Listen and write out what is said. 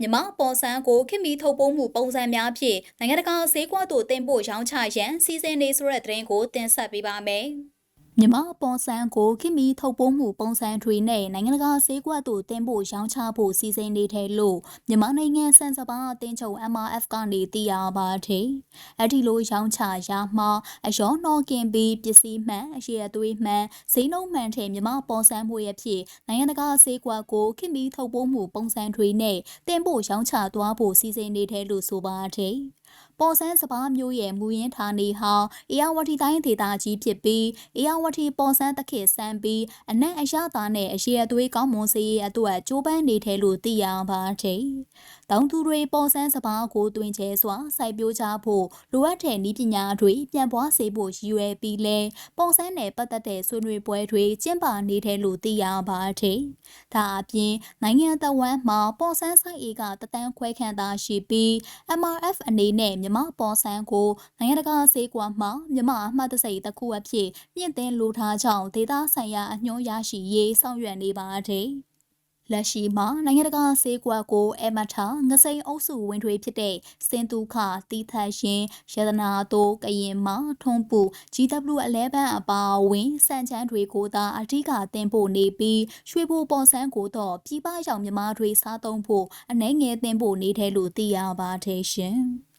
မြန်မာပေါ်ဆန်းကိုခင်မီထုတ်ပိုးမှုပုံစံများဖြင့်နိုင်ငံတကာဈေးကွက်သို့တင်ပို့ရောင်းချရန်စီစဉ်နေဆိုတဲ့သတင်းကိုတင်ဆက်ပေးပါမယ်။ မြန်မာပေါ်ဆန်းကိုခင်မီထုတ်ပိုးမှုပုံစံတွေနဲ့နိုင်ငံတကာဈေးကွက်သို့တင်ပို့ရောင်းချဖို့စီစဉ်နေတယ်လို့မြန်မာနိုင်ငံစံစပါအသင်းချုပ် MRF ကနေသိရပါတယ်။အဲ့ဒီလိုရောင်းချရာမှာအယောနော်ကင်ပြီးပစ္စည်းမှန်အရှိအသွေးမှန်ဈေးနှုန်းမှန်တဲ့မြန်မာပေါ်ဆန်းမှုရဲ့ဖြစ်နိုင်ငံတကာဈေးကွက်ကိုခင်မီထုတ်ပိုးမှုပုံစံတွေနဲ့တင်ပို့ရောင်းချသွားဖို့စီစဉ်နေတယ်လို့ဆိုပါတယ်။ ပေါ်ဆန်းစပားမျိုးရဲ့မူရင်းဌာနေဟာအေယာဝတီတိုင်းဒေသကြီးဖြစ်ပြီးအေယာဝတီပေါ်ဆန်းတခေဆန်းပြီးအနက်အရသာနဲ့အရှိအသွေးကောင်းမွန်စေရေးအတွက်ကြိုးပမ်းနေတယ်လို့သိရပါတယ်။တောင်သူတွေပေါ်ဆန်းစပားကိုတွင်ကျဲစွာစိုက်ပျိုးကြဖို့လိုအပ်တဲ့နည်းပညာတွေပြန်ပွားစေဖို့ရည်ရွယ်ပြီးလဲပေါ်ဆန်းနဲ့ပတ်သက်တဲ့ဆွေးနွေးပွဲတွေကျင်းပနေတယ်လို့သိရပါတယ်။ဒါအပြင်နိုင်ငံတော်ဝန်မှာပေါ်ဆန်းဆိုင်အေကတတန်းခွဲခန့်သာရှိပြီး MRF အနေနဲ့မြမပေါ်ဆန်းကိုနိုင်ငံတကာဈေးကွက်မှာမြမအမှတ်တစိတစ်ခုအဖြစ်မြင့်တင်လိုထားကြောင်းဒေသဆိုင်ရာအညွှန်းရရှိရေးဆောင်ရွက်နေပါတယ်။လက်ရှိမှာနိုင်ငံတကာဆေးကွက်ကိုအမထငစိန်အုပ်စုဝင်တွေဖြစ်တဲ့စင်တူခတီထတ်ရှင်ရတနာတိုကရင်မထွန်းပူ GW11 အပါအဝင်စံချမ်းတွေကိုသာအထူးကတင်ပို့နေပြီးရွှေဘိုပေါ်ဆန်းကိုတော့ပြည်ပရောက်မြမားတွေစားသုံးဖို့အနှဲငယ်တင်ပို့နေတယ်လို့သိရပါတယ်ရှင်။